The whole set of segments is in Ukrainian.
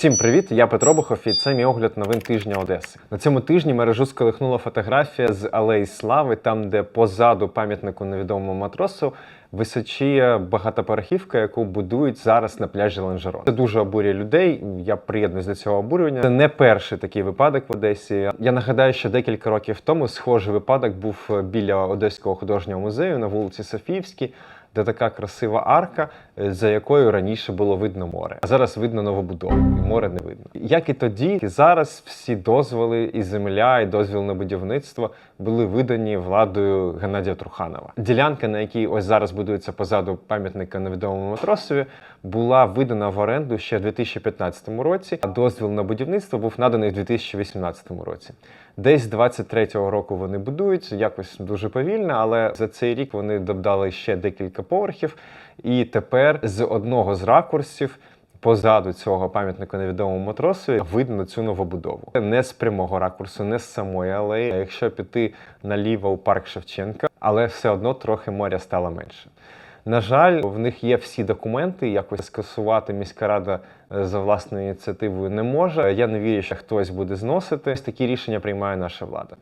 Всім привіт! Я Петро Бохов і це мій огляд новин тижня Одеси. На цьому тижні мережу сколихнула фотографія з Алеї Слави, там, де позаду пам'ятнику невідомому матросу височіє багатоповерхівка, яку будують зараз на пляжі Ланжерон. Це дуже обурює людей. Я приєднуюсь до цього обурювання. Це не перший такий випадок в Одесі. Я нагадаю, що декілька років тому схожий випадок був біля Одеського художнього музею на вулиці Софіївській. Де така красива арка, е, за якою раніше було видно море. А зараз видно новобудову, і море не видно. Як і тоді, і зараз всі дозволи, і земля, і дозвіл на будівництво були видані владою Геннадія Труханова. Ділянка, на якій ось зараз будується позаду пам'ятника невідомому матросові, була видана в оренду ще в 2015 році, а дозвіл на будівництво був наданий в 2018 році. Десь з 23-го року вони будують, якось дуже повільно, але за цей рік вони додали ще декілька поверхів. І тепер з одного з ракурсів позаду цього пам'ятника невідомому матросу видно цю новобудову. Не з прямого ракурсу, не з самої алеї. Якщо піти наліво у парк Шевченка, але все одно трохи моря стало менше. На жаль, в них є всі документи, якось скасувати міська рада е, за власною ініціативою не може. Я не вірю, що хтось буде зносити. Ось такі рішення приймає наша влада.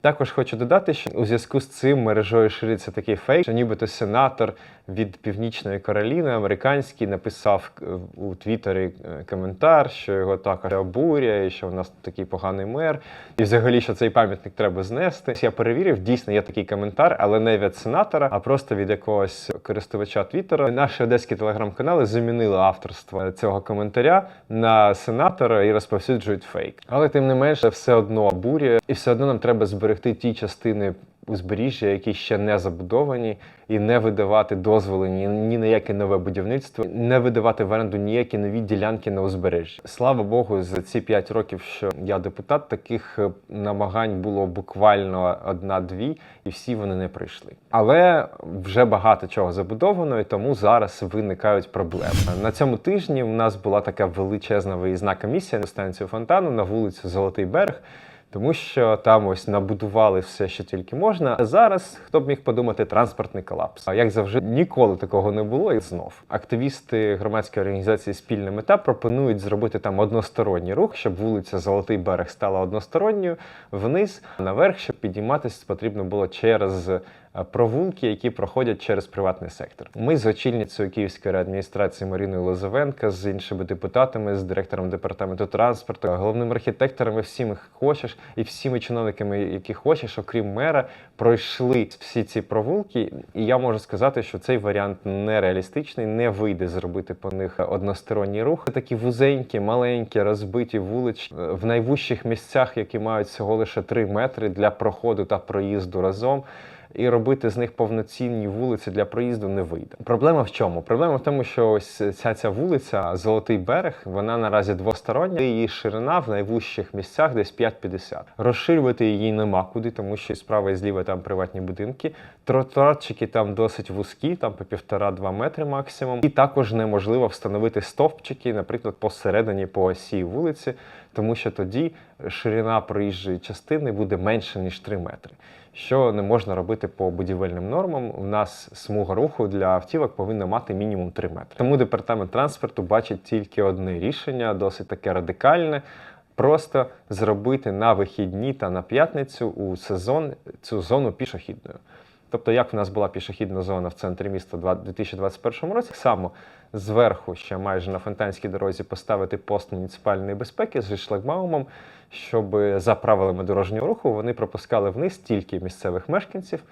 Також хочу додати, що у зв'язку з цим мережою шириться такий фейк, що нібито сенатор від Північної Кароліни американський написав е, у Твіттері е, коментар, що його також обурює, що в нас такий поганий мер, і взагалі, що цей пам'ятник треба знести. Я перевірив, дійсно є такий коментар, але не від сенатора, а просто від якогось користувача Твіттера. Наші одеські телеграм-канали замінили авторство цього коментаря на сенатора і розповсюджують фейк. Але тим не менше, все одно обурює, і все одно нам треба зберегти ті частини узбережжя, які ще не забудовані, і не видавати дозволи ні, ні на яке нове будівництво, не видавати в оренду ніякі нові ділянки на узбережжі. Слава Богу, за ці п'ять років, що я депутат, таких е, намагань було буквально одна-дві, і всі вони не прийшли. Але вже багато чого забудовано, і тому зараз виникають проблеми. На цьому тижні в нас була така величезна виїзна комісія на станцію фонтану на вулицю Золотий Берег. Тому що там ось набудували все, що тільки можна. Зараз хто б міг подумати транспортний колапс. А як завжди, ніколи такого не було. І знов активісти громадської організації Спільна мета пропонують зробити там односторонній рух, щоб вулиця Золотий берег стала односторонньою вниз, наверх, щоб підійматися потрібно було через провулки, які проходять через приватний сектор. Ми з очільницею Київської адміністрації Маріною Лозовенко, з іншими депутатами, з директором департаменту транспорту, головним архітектором і всіми хочеш, і всіми чиновниками, які хочеш, окрім мера, пройшли всі ці провулки. І я можу сказати, що цей варіант нереалістичний, не вийде зробити по них односторонній рух. Це такі вузенькі, маленькі, розбиті вулички в найвужчих місцях, які мають всього лише 3 метри для проходу та проїзду разом і робити з них повноцінні вулиці для проїзду не вийде. Проблема в чому? Проблема в тому, що ось ця ця вулиця, Золотий берег, вона наразі двостороння. Її ширина в найвужчих місцях десь 5,50. Розширювати її нема куди, тому що справа і зліва там приватні будинки. Тротуарчики там досить вузькі, там по півтора-два метри максимум. І також неможливо встановити стовпчики, наприклад, посередині по осі вулиці, тому що тоді ширина проїжджої частини буде менше ніж 3 метри що не можна робити по будівельним нормам. У нас смуга руху для автівок повинна мати мінімум 3 метри. Тому департамент транспорту бачить тільки одне рішення, досить таке радикальне. Просто зробити на вихідні та на п'ятницю у сезон цю зону пішохідною. Тобто, як в нас була пішохідна зона в центрі міста у 2021 році, само зверху, ще майже на фонтанській дорозі, поставити пост муніципальної безпеки зі шлагбаумом, щоб за правилами дорожнього руху вони пропускали вниз тільки місцевих мешканців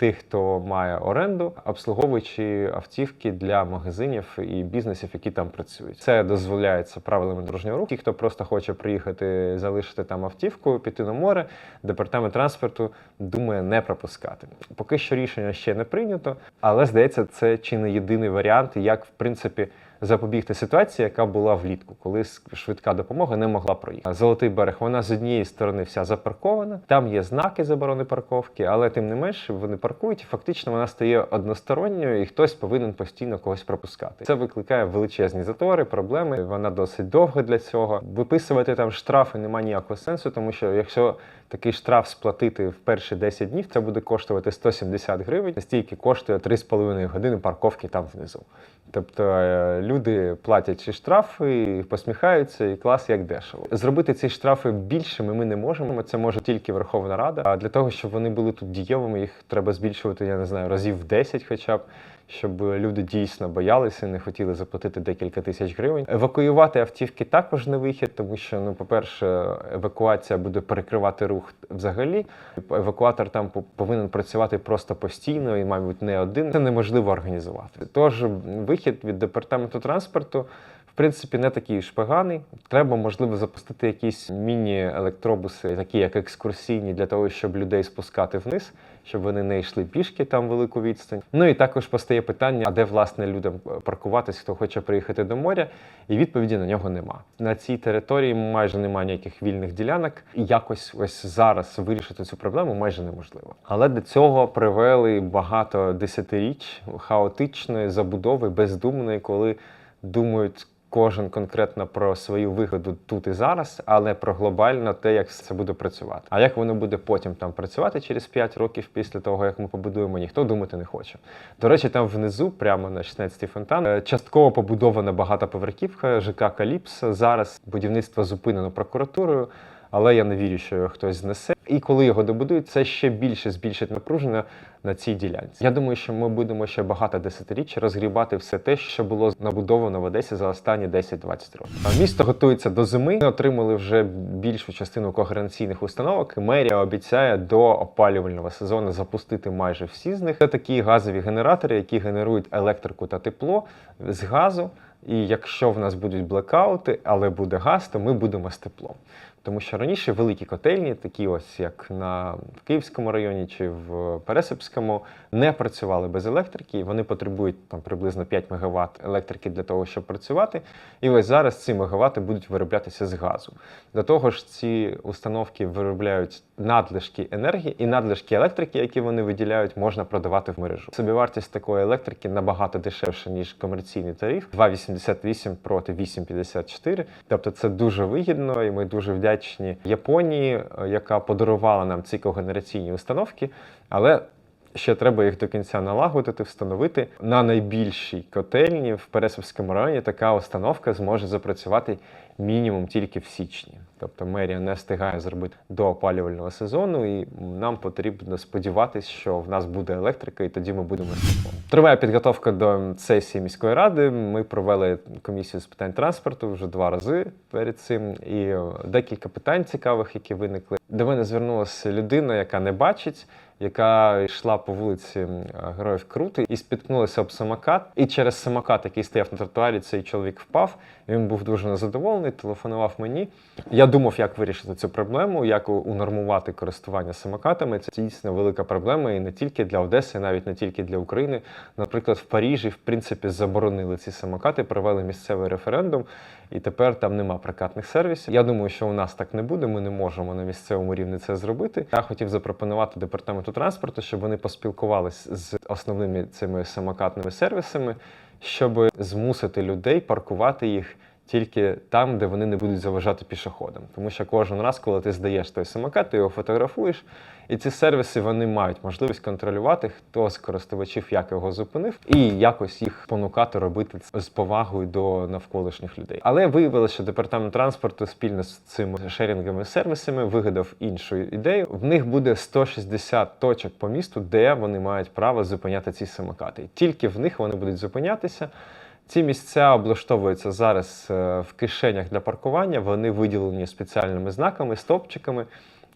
тих, хто має оренду, обслуговуючи автівки для магазинів і бізнесів, які там працюють. Це дозволяється правилами дорожнього руху. Ті, хто просто хоче приїхати, залишити там автівку, піти на море, департамент транспорту думає не пропускати. Поки що рішення ще не прийнято, але здається, це чи не єдиний варіант, як в принципі запобігти ситуації, яка була влітку, коли швидка допомога не могла проїхати. Золотий берег вона з однієї сторони вся запаркована. Там є знаки заборони парковки, але тим не менш вони паркують. і Фактично вона стає односторонньою, і хтось повинен постійно когось пропускати. Це викликає величезні затори, проблеми. Вона досить довга для цього. Виписувати там штрафи немає ніякого сенсу, тому що якщо такий штраф сплатити в перші 10 днів, це буде коштувати 170 гривень. Стільки коштує 3,5 години парковки там внизу. Тобто е, люди платять ці штрафи, посміхаються, і клас як дешево. Зробити ці штрафи більшими ми не можемо. Це може тільки Верховна Рада. А для того, щоб вони були тут дієвими, їх треба збільшувати, я не знаю, разів в 10 хоча б. Щоб люди дійсно боялися, не хотіли заплатити декілька тисяч гривень. Евакуювати автівки також не вихід, тому що, ну, по-перше, евакуація буде перекривати рух взагалі. Евакуатор там по- повинен працювати просто постійно і, мабуть, не один. Це неможливо організувати. Тож вихід від департаменту транспорту. В принципі, не такий ж поганий. Треба, можливо, запустити якісь міні-електробуси, такі як екскурсійні, для того, щоб людей спускати вниз, щоб вони не йшли пішки там велику відстань. Ну і також постає питання, а де власне людям паркуватись, хто хоче приїхати до моря, і відповіді на нього нема. На цій території майже немає ніяких вільних ділянок, і якось ось зараз вирішити цю проблему майже неможливо. Але до цього привели багато десятиріч хаотичної забудови, бездумної, коли думають кожен конкретно про свою вигоду тут і зараз, але про глобально те, як це буде працювати. А як воно буде потім там працювати через 5 років після того, як ми побудуємо, ніхто думати не хоче. До речі, там внизу, прямо на 16-й фонтан, е, частково побудована багатоповерхівка ЖК Каліпс. Зараз будівництво зупинено прокуратурою. Але я не вірю, що його хтось знесе. І коли його добудують, це ще більше збільшить напруження на цій ділянці. Я думаю, що ми будемо ще багато десятиріч розгрібати все те, що було набудовано в Одесі за останні 10-20 років. Місто готується до зими. Ми отримали вже більшу частину когеренційних установок. Мерія обіцяє до опалювального сезону запустити майже всі з них. Це такі газові генератори, які генерують електрику та тепло з газу. І якщо в нас будуть блекаути, але буде газ, то ми будемо з теплом. Тому що раніше великі котельні, такі ось як на Київському районі чи в Пересипському, не працювали без електрики. Вони потребують там приблизно 5 МВт електрики для того, щоб працювати. І ось зараз ці МВт будуть вироблятися з газу. До того ж, ці установки виробляють надлишки енергії і надлишки електрики, які вони виділяють, можна продавати в мережу. Собівартість такої електрики набагато дешевша, ніж комерційний тариф 2,88 проти 8,54. Тобто це дуже вигідно, і ми дуже вдячні Японії, е, яка подарувала нам ці когенераційні установки. Але ще треба їх до кінця налагодити, встановити. На найбільшій котельні в Пересовському районі така установка зможе запрацювати мінімум тільки в січні. Тобто мерія не встигає зробити до опалювального сезону, і нам потрібно сподіватися, що в нас буде електрика, і тоді ми будемо з. Триває підготовка до сесії міської ради. Ми провели комісію з питань транспорту вже два рази перед цим. І е, декілька питань цікавих, які виникли. До мене звернулася людина, яка не бачить, яка йшла по вулиці Героїв Крути і спіткнулася об самокат. І через самокат, який стояв на тротуарі, цей чоловік впав. Він був дуже незадоволений, телефонував мені. Я думав, як вирішити цю проблему, як унормувати користування самокатами. Це дійсно велика проблема, і не тільки для Одеси, навіть не тільки для України. Наприклад, в Парижі, в принципі, заборонили ці самокати, провели місцевий референдум, і тепер там нема прокатних сервісів. Я думаю, що у нас так не буде. Ми не можемо на місцевому рівні це зробити. Я хотів запропонувати департаменту транспорту, щоб вони поспілкувалися з основними цими самокатними сервісами, щоб змусити людей паркувати їх. Тільки там, де вони не будуть заважати пішоходам. Тому що кожен раз, коли ти здаєш той самокат, ти його фотографуєш, і ці сервіси вони мають можливість контролювати, хто з користувачів як його зупинив, і якось їх понукати робити з повагою до навколишніх людей. Але виявилося, що департамент транспорту спільно з цими шерінговими сервісами вигадав іншу ідею. В них буде 160 точок по місту, де вони мають право зупиняти ці самокати. Тільки в них вони будуть зупинятися. Ці місця облаштовуються зараз е, в кишенях для паркування. Вони виділені спеціальними знаками, стовпчиками.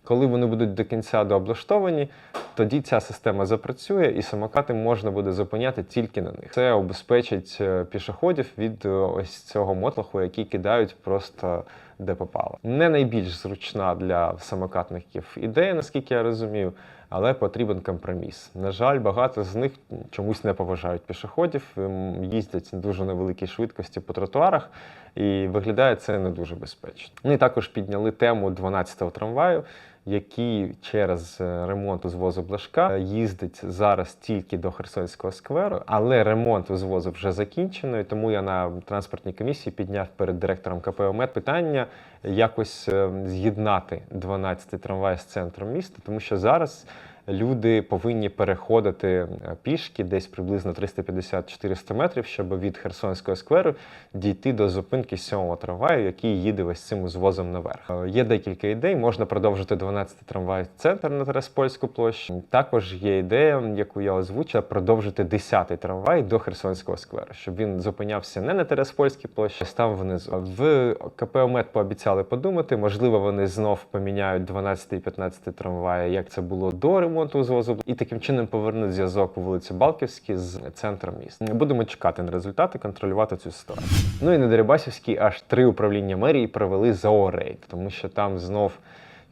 Коли вони будуть до кінця дооблаштовані, тоді ця система запрацює, і самокати можна буде зупиняти тільки на них. Це обезпечить е, пішоходів від е, ось цього мотлоху, який кидають просто де попало. Не найбільш зручна для самокатників ідея, наскільки я розумію, але потрібен компроміс. На жаль, багато з них чомусь не поважають пішоходів, їздять на дуже невеликій швидкості по тротуарах, і виглядає це не дуже безпечно. Вони також підняли тему 12-го трамваю, який через е, ремонт узвозу Блажка їздить зараз тільки до Херсонського скверу, але ремонт узвозу вже закінчено, і тому я на транспортній комісії підняв перед директором КП «Омет» питання якось е, з'єднати 12-й трамвай з центром міста, тому що зараз люди повинні переходити е, пішки десь приблизно 350-400 метрів, щоб від Херсонського скверу дійти до зупинки сьомого трамваю, який їде ось цим узвозом наверх. Е, Є декілька ідей. Можна продовжити 12 трамвай центр на Тереспольську площу. Також є ідея, яку я озвучив, продовжити 10 трамвай до Херсонського скверу, щоб він зупинявся не на Тереспольській площі, а став внизу. В КП «Омет» пообіцяли подумати. Можливо, вони знов поміняють 12 і 15 трамваї, як це було до ремонту узвозу, і таким чином повернуть зв'язок у вулиці Балківській з центром міста. Будемо чекати на результати, контролювати цю ситуацію. Ну і на Дерибасівській аж три управління мерії провели зоорейд, тому що там знов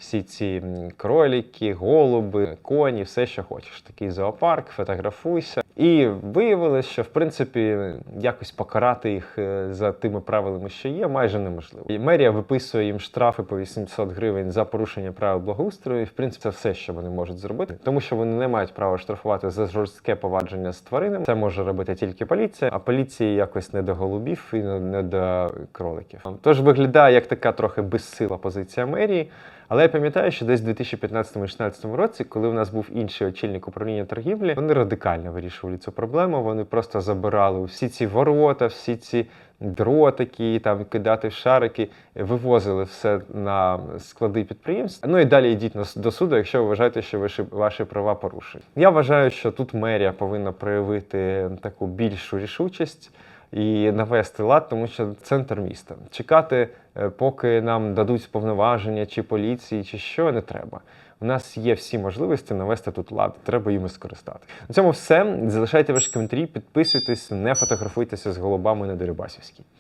всі ці кроліки, голуби, коні, все, що хочеш. Такий зоопарк, фотографуйся. І виявилось, що в принципі якось покарати їх е, за тими правилами, що є, майже неможливо. І мерія виписує їм штрафи по 800 гривень за порушення правил благоустрою. І в принципі це все, що вони можуть зробити, тому що вони не мають права штрафувати за жорстке повадження з тваринами. Це може робити тільки поліція, а поліції якось не до голубів і не- до кроликів. Тож виглядає як така трохи безсила позиція мерії. Але пам'ятаю, що десь у 2015-2016 році, коли у нас був інший очільник управління торгівлі, вони радикально вирішували цю проблему. Вони просто забирали всі ці ворота, всі ці дротики, там кидати в шарики, вивозили все на склади підприємств. Ну і далі йдіть до суду, якщо ви вважаєте, що ваші, ваші права порушені. Я вважаю, що тут мерія повинна проявити таку більшу рішучість і навести лад, тому що центр міста. Чекати, е, поки нам дадуть повноваження чи поліції, чи що не треба. У нас є всі можливості навести тут лад, треба їм скористати. На цьому все. Залишайте ваші коментарі, підписуйтесь, не фотографуйтеся з голубами на Дерибасівській.